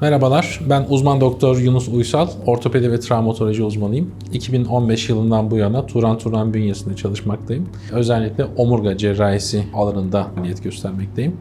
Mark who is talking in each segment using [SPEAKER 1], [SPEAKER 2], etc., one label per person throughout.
[SPEAKER 1] Merhabalar, ben uzman doktor Yunus Uysal, ortopedi ve travmatoloji uzmanıyım. 2015 yılından bu yana Turan Turan bünyesinde çalışmaktayım. Özellikle omurga cerrahisi alanında faaliyet göstermekteyim.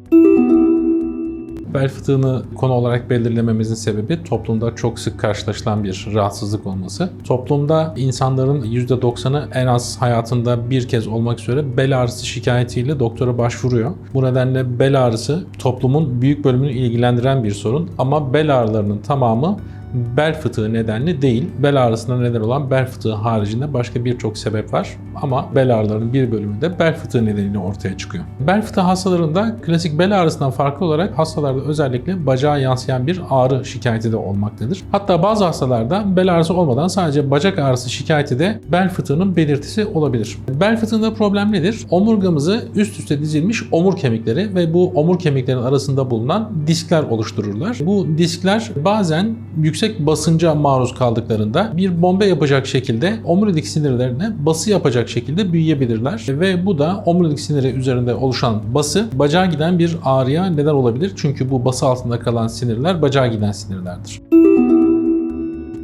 [SPEAKER 1] Bel fıtığını konu olarak belirlememizin sebebi toplumda çok sık karşılaşılan bir rahatsızlık olması. Toplumda insanların %90'ı en az hayatında bir kez olmak üzere bel ağrısı şikayetiyle doktora başvuruyor. Bu nedenle bel ağrısı toplumun büyük bölümünü ilgilendiren bir sorun ama bel ağrılarının tamamı bel fıtığı nedenli değil. Bel ağrısına neden olan bel fıtığı haricinde başka birçok sebep var. Ama bel ağrılarının bir bölümü de bel fıtığı nedeniyle ortaya çıkıyor. Bel fıtığı hastalarında klasik bel ağrısından farklı olarak hastalarda özellikle bacağa yansıyan bir ağrı şikayeti de olmaktadır. Hatta bazı hastalarda bel ağrısı olmadan sadece bacak ağrısı şikayeti de bel fıtığının belirtisi olabilir. Bel fıtığında problem nedir? Omurgamızı üst üste dizilmiş omur kemikleri ve bu omur kemiklerin arasında bulunan diskler oluştururlar. Bu diskler bazen yüksek basınca maruz kaldıklarında bir bombe yapacak şekilde omurilik sinirlerine bası yapacak şekilde büyüyebilirler ve bu da omurilik siniri üzerinde oluşan bası bacağa giden bir ağrıya neden olabilir. Çünkü bu bası altında kalan sinirler bacağa giden sinirlerdir.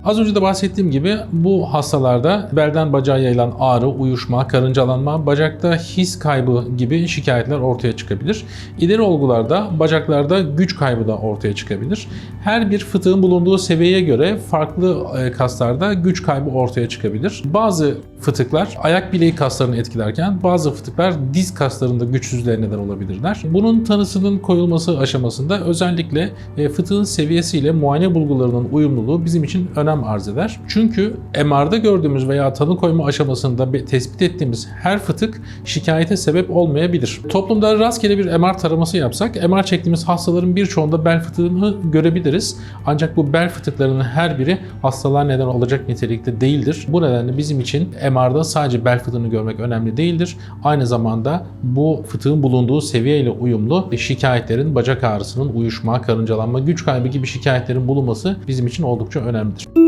[SPEAKER 1] Az önce de bahsettiğim gibi bu hastalarda belden bacağa yayılan ağrı, uyuşma, karıncalanma, bacakta his kaybı gibi şikayetler ortaya çıkabilir. İleri olgularda bacaklarda güç kaybı da ortaya çıkabilir. Her bir fıtığın bulunduğu seviyeye göre farklı e, kaslarda güç kaybı ortaya çıkabilir. Bazı fıtıklar ayak bileği kaslarını etkilerken bazı fıtıklar diz kaslarında güçsüzlüğe neden olabilirler. Bunun tanısının koyulması aşamasında özellikle e, fıtığın seviyesiyle muayene bulgularının uyumluluğu bizim için önem arz eder. Çünkü MR'da gördüğümüz veya tanı koyma aşamasında tespit ettiğimiz her fıtık şikayete sebep olmayabilir. Toplumda rastgele bir MR taraması yapsak MR çektiğimiz hastaların birçoğunda bel fıtığını görebiliriz. Ancak bu bel fıtıklarının her biri hastalığa neden olacak nitelikte değildir. Bu nedenle bizim için MR'da sadece bel fıtığını görmek önemli değildir. Aynı zamanda bu fıtığın bulunduğu seviyeyle uyumlu şikayetlerin bacak ağrısının uyuşma, karıncalanma, güç kaybı gibi şikayetlerin bulunması bizim için oldukça önemlidir.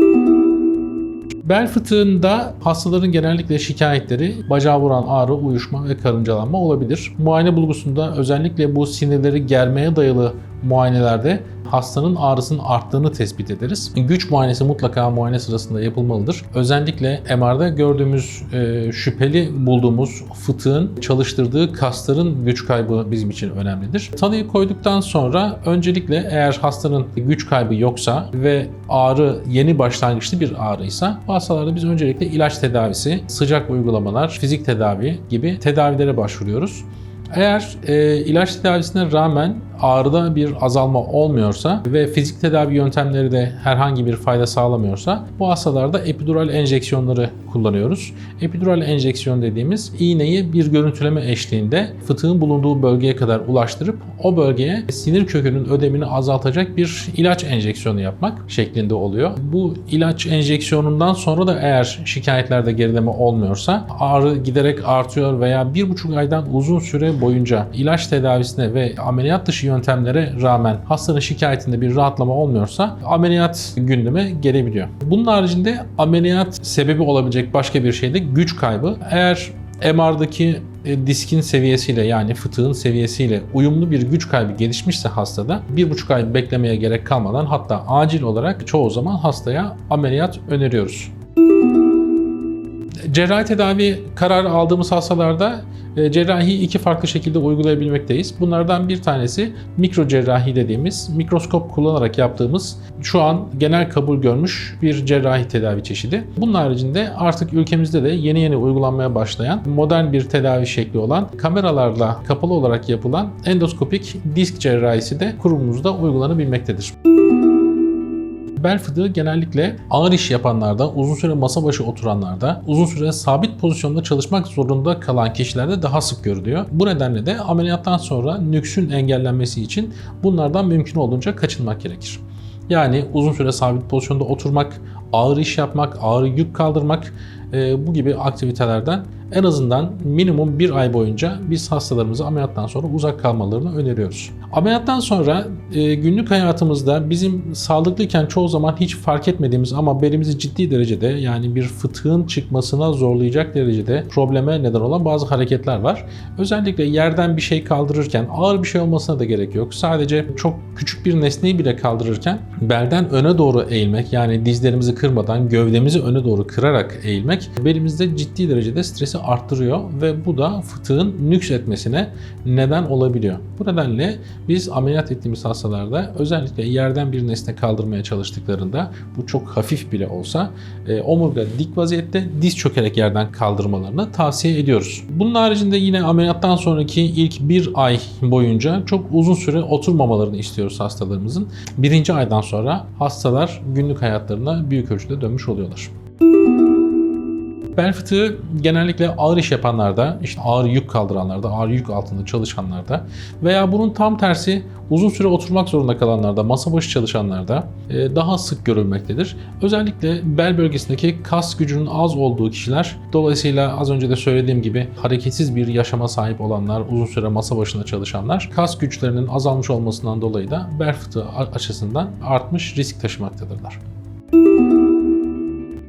[SPEAKER 1] Bel fıtığında hastaların genellikle şikayetleri bacağı vuran ağrı, uyuşma ve karıncalanma olabilir. Muayene bulgusunda özellikle bu sinirleri germeye dayalı muayenelerde hastanın ağrısının arttığını tespit ederiz. Güç muayenesi mutlaka muayene sırasında yapılmalıdır. Özellikle MR'da gördüğümüz e, şüpheli bulduğumuz fıtığın çalıştırdığı kasların güç kaybı bizim için önemlidir. Tanıyı koyduktan sonra öncelikle eğer hastanın güç kaybı yoksa ve ağrı yeni başlangıçlı bir ağrıysa bu hastalarda biz öncelikle ilaç tedavisi, sıcak uygulamalar, fizik tedavi gibi tedavilere başvuruyoruz. Eğer e, ilaç tedavisine rağmen ağrıda bir azalma olmuyorsa ve fizik tedavi yöntemleri de herhangi bir fayda sağlamıyorsa bu hastalarda epidural enjeksiyonları kullanıyoruz. Epidural enjeksiyon dediğimiz iğneyi bir görüntüleme eşliğinde fıtığın bulunduğu bölgeye kadar ulaştırıp o bölgeye sinir kökünün ödemini azaltacak bir ilaç enjeksiyonu yapmak şeklinde oluyor. Bu ilaç enjeksiyonundan sonra da eğer şikayetlerde gerileme olmuyorsa ağrı giderek artıyor veya bir buçuk aydan uzun süre boyunca ilaç tedavisine ve ameliyat dışı yöntemlere rağmen hastanın şikayetinde bir rahatlama olmuyorsa ameliyat gündeme gelebiliyor. Bunun haricinde ameliyat sebebi olabilecek başka bir şey de güç kaybı. Eğer MR'daki e, diskin seviyesiyle yani fıtığın seviyesiyle uyumlu bir güç kaybı gelişmişse hastada bir buçuk ay beklemeye gerek kalmadan hatta acil olarak çoğu zaman hastaya ameliyat öneriyoruz. Cerrahi tedavi kararı aldığımız hastalarda e, cerrahi iki farklı şekilde uygulayabilmekteyiz. Bunlardan bir tanesi mikro cerrahi dediğimiz mikroskop kullanarak yaptığımız şu an genel kabul görmüş bir cerrahi tedavi çeşidi. Bunun haricinde artık ülkemizde de yeni yeni uygulanmaya başlayan modern bir tedavi şekli olan kameralarla kapalı olarak yapılan endoskopik disk cerrahisi de kurumumuzda uygulanabilmektedir. Bel fıtığı genellikle ağır iş yapanlarda, uzun süre masa başı oturanlarda, uzun süre sabit pozisyonda çalışmak zorunda kalan kişilerde daha sık görülüyor. Bu nedenle de ameliyattan sonra nüksün engellenmesi için bunlardan mümkün olduğunca kaçınmak gerekir. Yani uzun süre sabit pozisyonda oturmak, ağır iş yapmak, ağır yük kaldırmak e, bu gibi aktivitelerden en azından minimum bir ay boyunca biz hastalarımızı ameliyattan sonra uzak kalmalarını öneriyoruz. Ameliyattan sonra e, günlük hayatımızda bizim sağlıklıyken çoğu zaman hiç fark etmediğimiz ama belimizi ciddi derecede yani bir fıtığın çıkmasına zorlayacak derecede probleme neden olan bazı hareketler var. Özellikle yerden bir şey kaldırırken ağır bir şey olmasına da gerek yok. Sadece çok küçük bir nesneyi bile kaldırırken belden öne doğru eğilmek yani dizlerimizi kırmadan gövdemizi öne doğru kırarak eğilmek belimizde ciddi derecede stresi arttırıyor ve bu da fıtığın nüks etmesine neden olabiliyor. Bu nedenle biz ameliyat ettiğimiz hastalarda özellikle yerden bir nesne kaldırmaya çalıştıklarında bu çok hafif bile olsa e, omurga dik vaziyette diz çökerek yerden kaldırmalarını tavsiye ediyoruz. Bunun haricinde yine ameliyattan sonraki ilk bir ay boyunca çok uzun süre oturmamalarını istiyoruz hastalarımızın. Birinci aydan sonra hastalar günlük hayatlarına büyük ölçüde dönmüş oluyorlar. Bel fıtığı genellikle ağır iş yapanlarda, işte ağır yük kaldıranlarda, ağır yük altında çalışanlarda veya bunun tam tersi uzun süre oturmak zorunda kalanlarda, masa başı çalışanlarda e, daha sık görülmektedir. Özellikle bel bölgesindeki kas gücünün az olduğu kişiler, dolayısıyla az önce de söylediğim gibi hareketsiz bir yaşama sahip olanlar, uzun süre masa başında çalışanlar, kas güçlerinin azalmış olmasından dolayı da bel fıtığı açısından artmış risk taşımaktadırlar.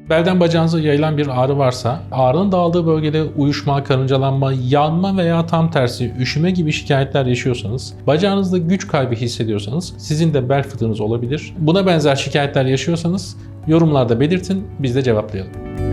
[SPEAKER 1] Belden bacağınıza yayılan bir ağrı varsa, ağrının dağıldığı bölgede uyuşma, karıncalanma, yanma veya tam tersi üşüme gibi şikayetler yaşıyorsanız, bacağınızda güç kaybı hissediyorsanız sizin de bel fıtığınız olabilir. Buna benzer şikayetler yaşıyorsanız yorumlarda belirtin, biz de cevaplayalım.